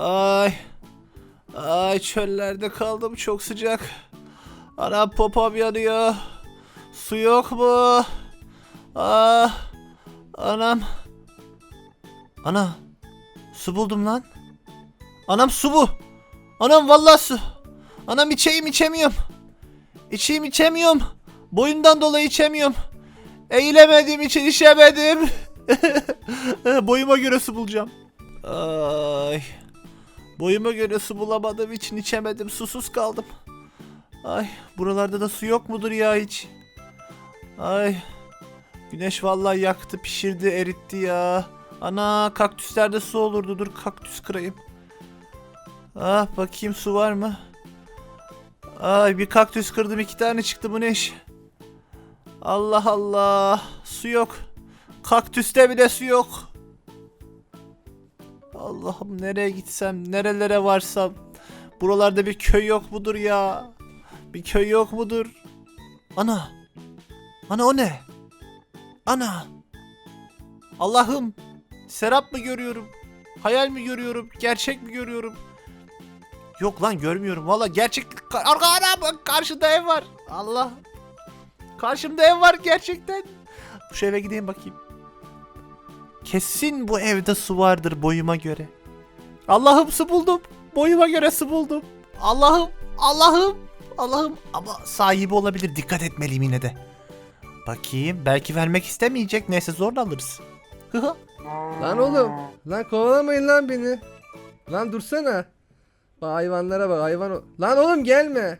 Ay. Ay çöllerde kaldım çok sıcak. Anam popom yanıyor. Su yok mu? Ah. Anam. Ana. Su buldum lan. Anam su bu. Anam vallahi su. Anam içeyim içemiyorum. İçeyim içemiyorum. Boyumdan dolayı içemiyorum. Eğilemediğim için içemedim. Boyuma göre su bulacağım. Ay. Boyuma göre su bulamadığım için içemedim. Susuz kaldım. Ay buralarda da su yok mudur ya hiç? Ay. Güneş vallahi yaktı, pişirdi, eritti ya. Ana kaktüslerde su olurdu. Dur kaktüs kırayım. Ah bakayım su var mı? Ay bir kaktüs kırdım iki tane çıktı bu ne iş? Allah Allah. Su yok. Kaktüste bile su yok. Allah'ım nereye gitsem, nerelere varsam. Buralarda bir köy yok mudur ya? Bir köy yok mudur? Ana. Ana o ne? Ana. Allah'ım. Serap mı görüyorum? Hayal mi görüyorum? Gerçek mi görüyorum? Yok lan görmüyorum. Valla gerçek... Arka ana bak karşıda ev var. Allah. Karşımda ev var gerçekten. Şu eve gideyim bakayım. Kesin bu evde su vardır boyuma göre. Allah'ım su buldum. Boyuma göre su buldum. Allah'ım, Allah'ım, Allah'ım. Ama sahibi olabilir. Dikkat etmeliyim yine de. Bakayım. Belki vermek istemeyecek. Neyse zorla alırız. Hıhı. Lan oğlum. Lan kovalamayın lan beni. Lan dursana. Bak hayvanlara bak hayvan. Lan oğlum gelme.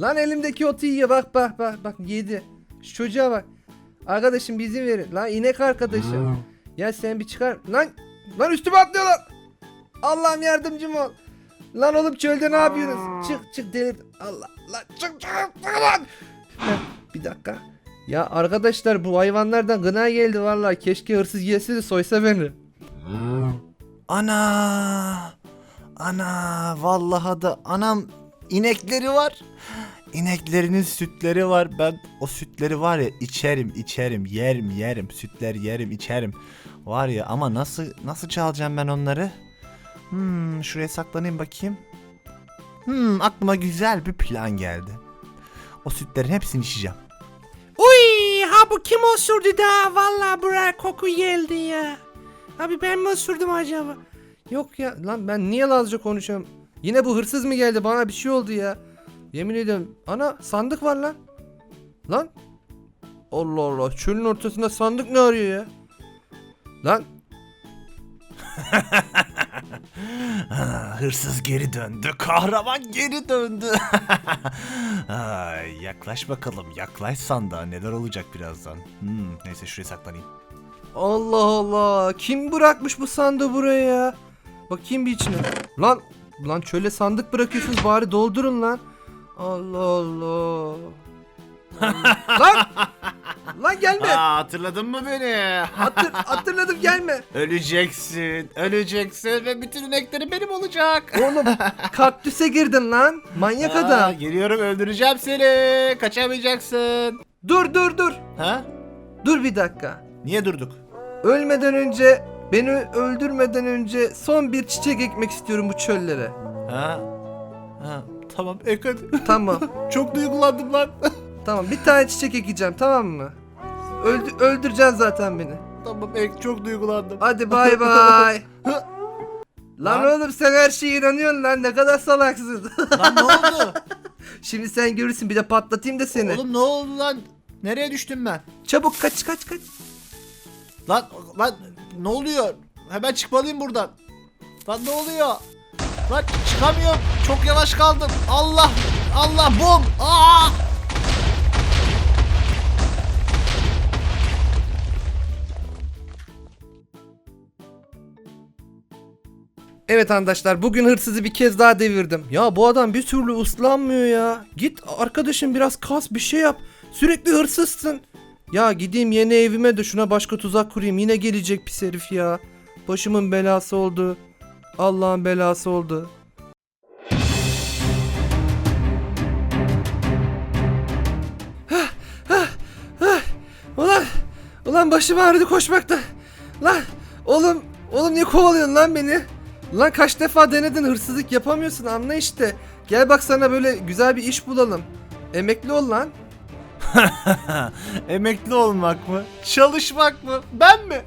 Lan elimdeki otu yiyor bak bak bak bak yedi. Şu çocuğa bak. Arkadaşım bir izin verin. Lan inek arkadaşım. Ya sen bir çıkar. Lan lan üstüme atlıyorlar. Allah'ım yardımcım ol. Lan oğlum çölde ne yapıyorsunuz? Çık çık delir. Allah lan çık çık lan. Bir dakika. Ya arkadaşlar bu hayvanlardan gına geldi vallahi. Keşke hırsız gelse de soysa beni. Ana. Ana. Vallahi da anam inekleri var. İneklerinin sütleri var. Ben o sütleri var ya içerim, içerim, yerim, yerim. Sütler yerim, içerim. Var ya ama nasıl nasıl çalacağım ben onları? Hmm, şuraya saklanayım bakayım. Hmm, aklıma güzel bir plan geldi. O sütlerin hepsini içeceğim. Uy ha bu kim osurdu da valla buraya koku geldi ya. Abi ben mi osurdum acaba? Yok ya lan ben niye Lazca konuşuyorum? Yine bu hırsız mı geldi bana bir şey oldu ya. Yemin ediyorum. Ana sandık var lan. Lan. Allah Allah çölün ortasında sandık ne arıyor ya? Lan Hırsız geri döndü. Kahraman geri döndü. Ay, yaklaş bakalım. Yaklaş sandığa. Neler olacak birazdan. Hmm, neyse şuraya saklanayım. Allah Allah kim bırakmış bu sandığı buraya ya? Bakayım bir içine. Lan lan çöle sandık bırakıyorsunuz bari doldurun lan. Allah Allah. Lan lan gelme. Aa, hatırladın mı beni? Hatır, hatırladım gelme. öleceksin. Öleceksin ve bütün inekleri benim olacak. Oğlum kaktüse girdin lan. Manyak Aa, adam. Geliyorum öldüreceğim seni. Kaçamayacaksın. Dur dur dur. Ha? Dur bir dakika. Niye durduk? Ölmeden önce beni öldürmeden önce son bir çiçek ekmek istiyorum bu çöllere. Ha? Ha, tamam ek hadi. Tamam. Çok duygulandım lan. Tamam bir tane çiçek ekeceğim tamam mı? Öldü öldüreceksin zaten beni. tamam ek çok duygulandım. Hadi bay bay. lan Lan. oğlum sen her şeye inanıyorsun lan ne kadar salaksın. lan ne oldu? Şimdi sen görürsün bir de patlatayım da seni. Oğlum ne oldu lan? Nereye düştüm ben? Çabuk kaç kaç kaç. Lan lan ne oluyor? Hemen çıkmalıyım buradan. Lan ne oluyor? Lan çıkamıyorum. Çok yavaş kaldım. Allah Allah bom. Aa! Evet arkadaşlar bugün hırsızı bir kez daha devirdim. Ya bu adam bir türlü ıslanmıyor ya. Git arkadaşım biraz kas bir şey yap. Sürekli hırsızsın. Ya gideyim yeni evime de şuna başka tuzak kurayım. Yine gelecek pis herif ya. Başımın belası oldu. Allah'ın belası oldu. Ulan, ulan başım ağrıdı koşmakta. Lan oğlum, oğlum niye kovalıyorsun lan beni? Lan kaç defa denedin hırsızlık yapamıyorsun anla işte. Gel bak sana böyle güzel bir iş bulalım. Emekli ol lan. Emekli olmak mı? Çalışmak mı? Ben mi?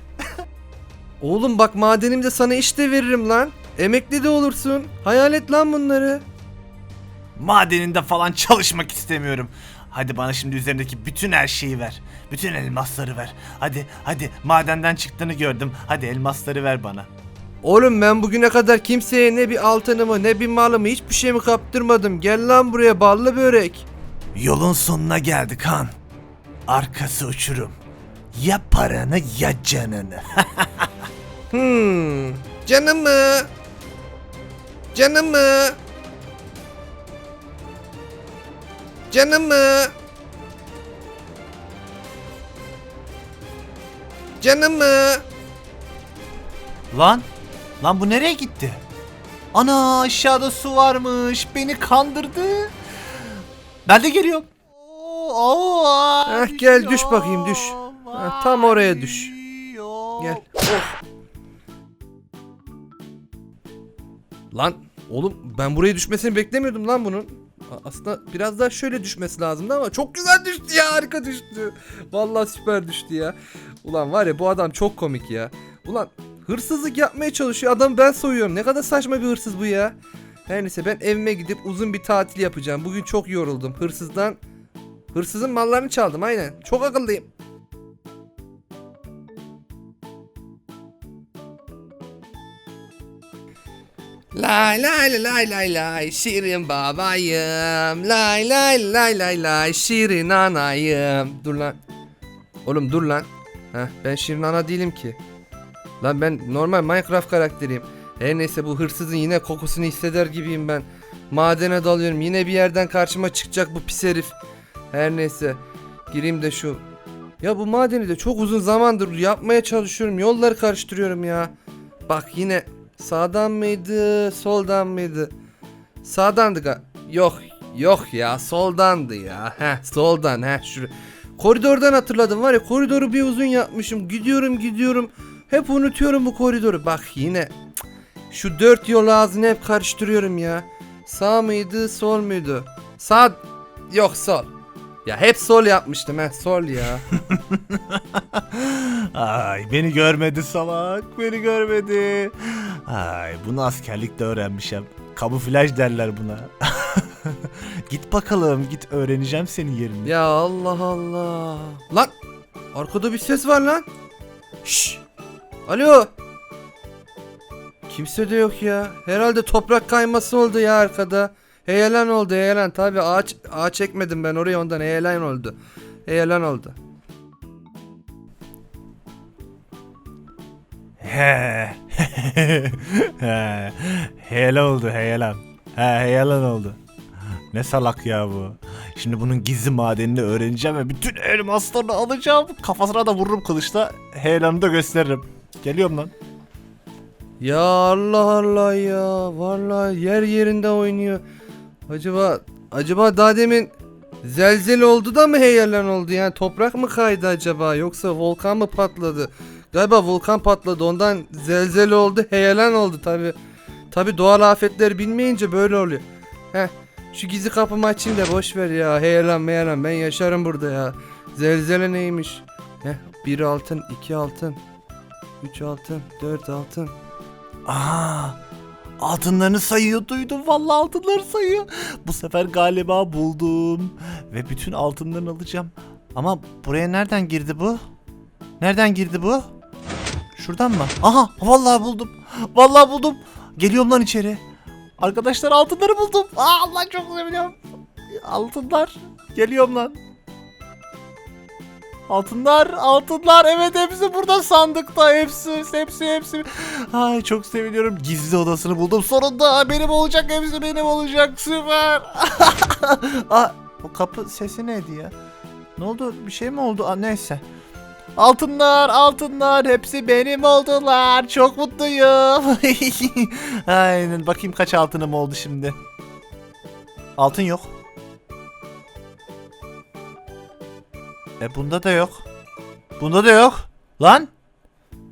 Oğlum bak madenimde sana iş de veririm lan. Emekli de olursun. Hayal et lan bunları. Madeninde falan çalışmak istemiyorum. Hadi bana şimdi üzerindeki bütün her şeyi ver. Bütün elmasları ver. Hadi hadi madenden çıktığını gördüm. Hadi elmasları ver bana. Oğlum ben bugüne kadar kimseye ne bir altınımı ne bir malımı hiçbir şeyimi kaptırmadım. Gel lan buraya ballı börek. Yolun sonuna geldik Han. Arkası uçurum. Ya paranı ya canını. Hmm. Canım mı? Canım mı? Canım mı? Canım mı? Lan, lan bu nereye gitti? Ana aşağıda su varmış. Beni kandırdı. Ben de geliyorum. Oo, aa, Heh, gel, düş bakayım, düş. Heh, tam oraya düş. Gel. Lan oğlum ben buraya düşmesini beklemiyordum lan bunun. Aslında biraz daha şöyle düşmesi lazımdı ama çok güzel düştü ya harika düştü. Vallahi süper düştü ya. Ulan var ya bu adam çok komik ya. Ulan hırsızlık yapmaya çalışıyor adam ben soyuyorum. Ne kadar saçma bir hırsız bu ya. Her neyse ben evime gidip uzun bir tatil yapacağım. Bugün çok yoruldum. Hırsızdan hırsızın mallarını çaldım aynen. Çok akıllıyım. Lay lay lay lay lay şirin babayım. Lay lay lay lay lay şirin anayım. Dur lan. Oğlum dur lan. Heh, ben şirin ana değilim ki. Lan ben normal Minecraft karakteriyim. Her neyse bu hırsızın yine kokusunu hisseder gibiyim ben. Madene dalıyorum. Yine bir yerden karşıma çıkacak bu pis herif. Her neyse. Gireyim de şu. Ya bu madeni de çok uzun zamandır yapmaya çalışıyorum. Yolları karıştırıyorum ya. Bak yine Sağdan mıydı, soldan mıydı? Sağdandı ga. Yok, yok ya, soldandı ya. Heh, soldan heh şu. Koridordan hatırladım var ya, koridoru bir uzun yapmışım. Gidiyorum, gidiyorum. Hep unutuyorum bu koridoru. Bak yine şu dört yol ağzını hep karıştırıyorum ya. Sağ mıydı, sol muydu? Sağ yok sol. Ya hep sol yapmıştım heh, sol ya. Ay beni görmedi salak. Beni görmedi. Ay bunu askerlikte öğrenmişim. Kamuflaj derler buna. git bakalım git öğreneceğim senin yerini. Ya Allah Allah. Lan arkada bir ses var lan. Şş. Alo. Kimse de yok ya. Herhalde toprak kayması oldu ya arkada. Heyelan oldu heyelan. Tabi ağaç, ağaç çekmedim ben oraya ondan heyelan oldu. Heyelan oldu. He. He. Heyelan oldu heyelan. He heyelan oldu. Ne salak ya bu. Şimdi bunun gizli madenini öğreneceğim ve bütün elmaslarını alacağım. Kafasına da vururum kılıçla. Heyelanı da gösteririm. Geliyorum lan. Ya Allah Allah ya. Vallahi yer yerinde oynuyor. Acaba acaba daha demin zelzele oldu da mı heyelan oldu yani toprak mı kaydı acaba yoksa volkan mı patladı? Galiba volkan patladı ondan zelzele oldu heyelan oldu tabi. Tabi doğal afetleri bilmeyince böyle oluyor. Heh şu gizli kapımı açayım da boş ver ya heyelan meyelan ben yaşarım burada ya. Zelzele neymiş? Heh bir altın iki altın. Üç altın, dört altın. Aa, altınlarını sayıyor duydum vallahi altınları sayıyor. Bu sefer galiba buldum ve bütün altınlarını alacağım. Ama buraya nereden girdi bu? Nereden girdi bu? Şuradan mı? Aha vallahi buldum. Vallahi buldum. Geliyorum lan içeri. Arkadaşlar altınları buldum. Aa, Allah çok seviniyorum. Altınlar. Geliyorum lan. Altınlar, altınlar. Evet hepsi burada sandıkta. Hepsi, hepsi, hepsi. Ay çok seviniyorum. Gizli odasını buldum. Sonunda benim olacak. Hepsi benim olacak. Süper. Aa, o kapı sesi neydi ya? Ne oldu? Bir şey mi oldu? Aa, neyse. Altınlar, altınlar hepsi benim oldular. Çok mutluyum. Aynen. Bakayım kaç altınım oldu şimdi. Altın yok. E bunda da yok. Bunda da yok. Lan.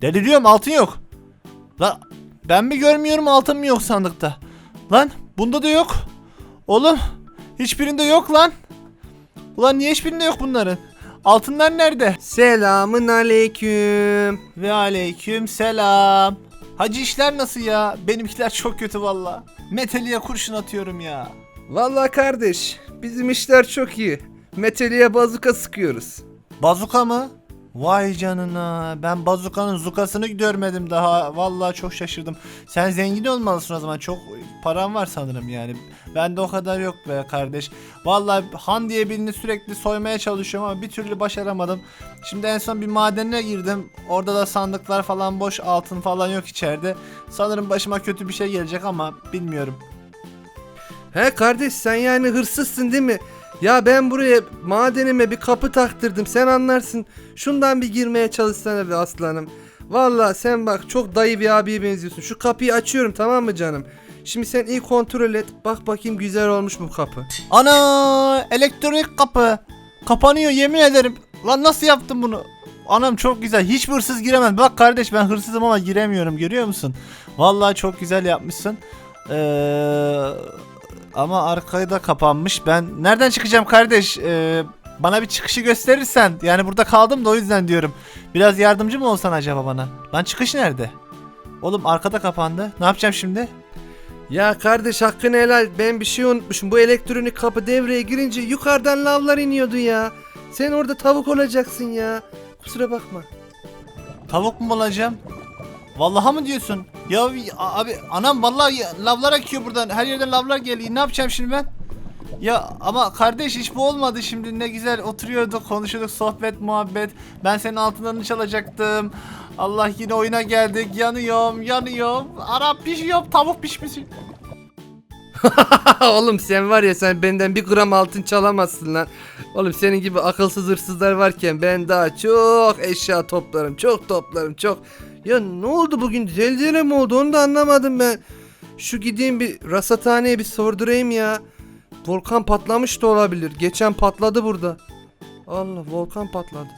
Deliriyorum altın yok. Lan Ben mi görmüyorum altın mı yok sandıkta? Lan bunda da yok. Oğlum hiçbirinde yok lan. Ulan niye hiçbirinde yok bunların? Altınlar nerede? Selamın aleyküm. Ve aleyküm selam. Hacı işler nasıl ya? Benimkiler çok kötü valla. Meteliye kurşun atıyorum ya. Vallahi kardeş bizim işler çok iyi. Meteliğe bazuka sıkıyoruz. Bazuka mı? Vay canına. Ben bazukanın zukasını görmedim daha. Vallahi çok şaşırdım. Sen zengin olmalısın o zaman. Çok paran var sanırım yani. Bende o kadar yok be kardeş. Vallahi Han diye birini sürekli soymaya çalışıyorum ama bir türlü başaramadım. Şimdi en son bir madene girdim. Orada da sandıklar falan boş, altın falan yok içeride. Sanırım başıma kötü bir şey gelecek ama bilmiyorum. He kardeş sen yani hırsızsın değil mi? Ya ben buraya madenime bir kapı taktırdım sen anlarsın. Şundan bir girmeye çalışsana be aslanım. Vallahi sen bak çok dayı bir abiye benziyorsun. Şu kapıyı açıyorum tamam mı canım? Şimdi sen iyi kontrol et. Bak bakayım güzel olmuş mu kapı. Ana elektronik kapı. Kapanıyor yemin ederim. Lan nasıl yaptın bunu? Anam çok güzel. Hiç hırsız giremez. Bak kardeş ben hırsızım ama giremiyorum görüyor musun? Vallahi çok güzel yapmışsın. Ee, ama arkayı da kapanmış. Ben nereden çıkacağım kardeş? Ee, bana bir çıkışı gösterirsen. Yani burada kaldım da o yüzden diyorum. Biraz yardımcı mı olsan acaba bana? Lan çıkış nerede? Oğlum arkada kapandı. Ne yapacağım şimdi? Ya kardeş hakkını helal. Ben bir şey unutmuşum. Bu elektronik kapı devreye girince yukarıdan lavlar iniyordu ya. Sen orada tavuk olacaksın ya. Kusura bakma. Tavuk mu olacağım? Vallahi mı diyorsun? Ya abi anam vallahi lavlar akıyor buradan. Her yerden lavlar geliyor. Ne yapacağım şimdi ben? Ya ama kardeş hiç bu olmadı şimdi. Ne güzel oturuyorduk, konuşuyorduk, sohbet, muhabbet. Ben senin altınlarını çalacaktım. Allah yine oyuna geldik. Yanıyorum, yanıyorum. Arap pişiyorum, tavuk pişmişsin. Oğlum sen var ya sen benden bir gram altın çalamazsın lan. Oğlum senin gibi akılsız hırsızlar varken ben daha çok eşya toplarım. Çok toplarım çok. Ya ne oldu bugün zelzele mi oldu onu da anlamadım ben. Şu gideyim bir rasathaneye bir sordurayım ya. Volkan patlamış da olabilir. Geçen patladı burada. Allah volkan patladı.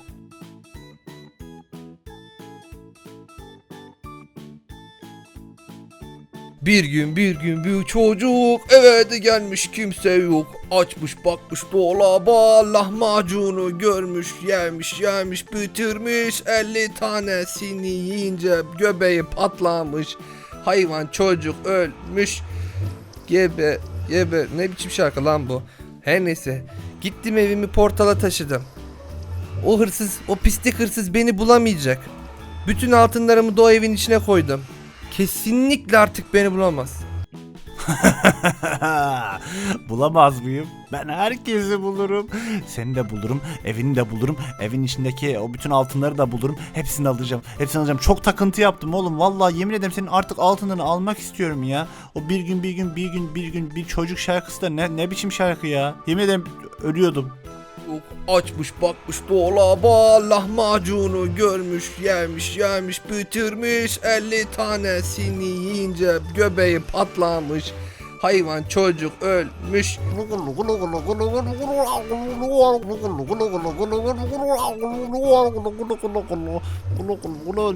Bir gün bir gün bir çocuk eve de gelmiş kimse yok. Açmış bakmış dolaba lahmacunu görmüş yemiş yemiş bitirmiş 50 tanesini yiyince göbeği patlamış. Hayvan çocuk ölmüş. Gebe gebe ne biçim şarkı lan bu. Her neyse gittim evimi portala taşıdım. O hırsız o pislik hırsız beni bulamayacak. Bütün altınlarımı da o evin içine koydum. Kesinlikle artık beni bulamaz. Bulamaz mıyım? Ben herkesi bulurum. Seni de bulurum, evini de bulurum. Evin içindeki o bütün altınları da bulurum. Hepsini alacağım. Hepsini alacağım. Çok takıntı yaptım oğlum. Vallahi yemin ederim senin artık altınlarını almak istiyorum ya. O bir gün bir gün bir gün bir gün bir çocuk şarkısı da ne ne biçim şarkı ya? Yemin ederim ölüyordum. Yok, Açmış bakmış dolaba lahmacunu görmüş yemiş yemiş bitirmiş 50 tanesini yiyince göbeği patlamış hayvan çocuk ölmüş.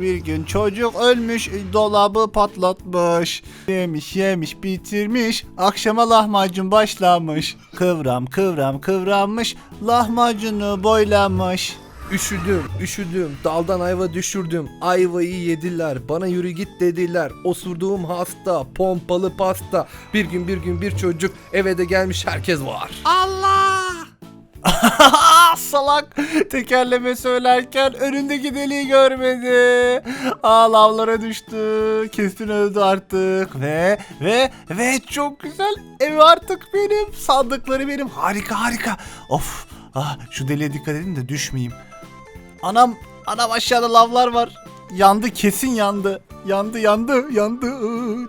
Bir gün çocuk ölmüş dolabı patlatmış. Yemiş yemiş bitirmiş. Akşama lahmacun başlamış. Kıvram kıvram kıvranmış. Lahmacunu boylamış Üşüdüm üşüdüm daldan ayva düşürdüm. Ayvayı yediler bana yürü git dediler. Osurduğum hasta pompalı pasta. Bir gün bir gün bir çocuk eve de gelmiş herkes var. Allah! salak! Tekerleme söylerken önündeki deliği görmedi. Aa lavlara düştü kesin öldü artık. Ve ve ve çok güzel ev artık benim. Sandıkları benim. Harika harika. Of ah şu deliğe dikkat edin de düşmeyeyim anam anam aşağıda lavlar var. Yandı kesin yandı. Yandı yandı yandı.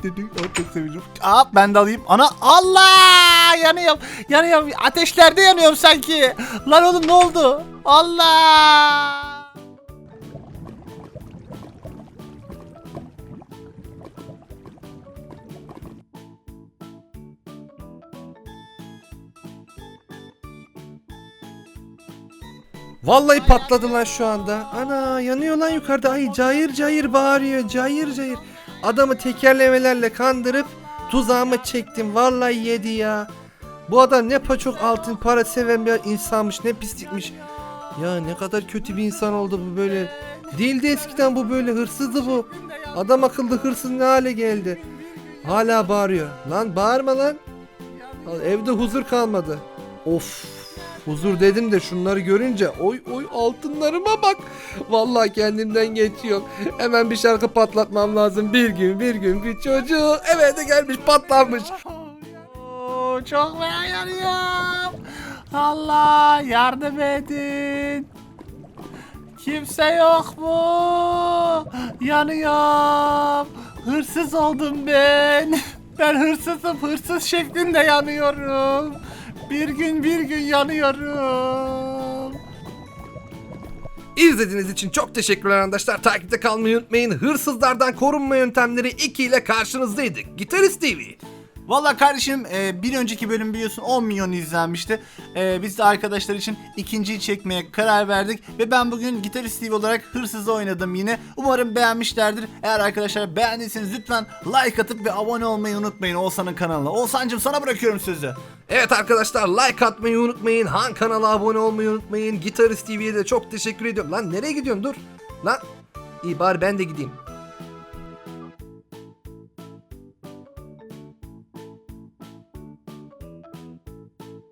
Dedi. Aa ben de alayım. Ana Allah! Yanıyorum yanıyorum. Ateşlerde yanıyorum sanki. Lan oğlum ne oldu? Allah Vallahi patladı lan şu anda. Ana yanıyor lan yukarıda. Ay cayır cayır bağırıyor. Cayır cayır. Adamı tekerlemelerle kandırıp tuzağıma çektim. Vallahi yedi ya. Bu adam ne paçok altın para seven bir insanmış ne pislikmiş. Ya ne kadar kötü bir insan oldu bu böyle. Değildi eskiden bu böyle hırsızdı bu. Adam akıllı hırsız ne hale geldi. Hala bağırıyor. Lan bağırma lan. Evde huzur kalmadı. Of. Huzur dedim de şunları görünce oy oy altınlarıma bak. Vallahi kendimden geçiyor. Hemen bir şarkı patlatmam lazım. Bir gün bir gün bir çocuk eve de gelmiş patlamış. Çok fena yanıyorum. Allah yardım edin. Kimse yok mu? Yanıyorum. Hırsız oldum ben. Ben hırsızım. Hırsız şeklinde yanıyorum. Bir gün bir gün yanıyorum. İzlediğiniz için çok teşekkürler arkadaşlar. Takipte kalmayı unutmayın. Hırsızlardan korunma yöntemleri 2 ile karşınızdaydık. Gitarist TV. Valla kardeşim e, bir önceki bölüm biliyorsun 10 milyon izlenmişti. E, biz de arkadaşlar için ikinciyi çekmeye karar verdik. Ve ben bugün Gitarist TV olarak hırsızı oynadım yine. Umarım beğenmişlerdir. Eğer arkadaşlar beğendiyseniz lütfen like atıp ve abone olmayı unutmayın Oğuzhan'ın kanalına. Oğuzhan'cım sana bırakıyorum sözü. Evet arkadaşlar like atmayı unutmayın. Han kanala abone olmayı unutmayın. Gitarist TV'ye de çok teşekkür ediyorum. Lan nereye gidiyorsun dur. Lan iyi bari ben de gideyim.